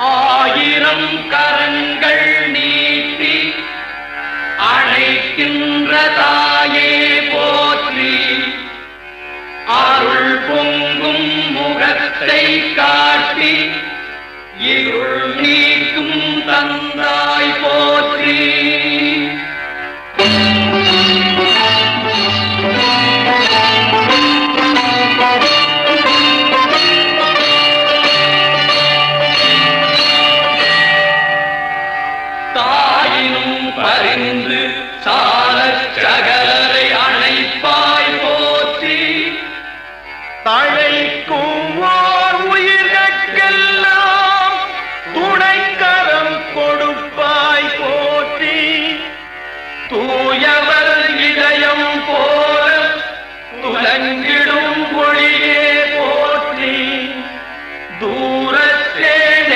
ஆயிரம் கரங்கள் நீட்டி அழைக்கின்ற தாயே போற்றி. அருள் பொங்கும் முகத்தை காட்டி சகலரை அணைப்பாய் போற்றி தழைக்கும் உயிர்களுக்கெல்லாம் துணைக்கரம் கொடுப்பாய் போற்றி. தூயவர் இதயம் போல துலங்கிடும் ஒளியே போற்றி. தூ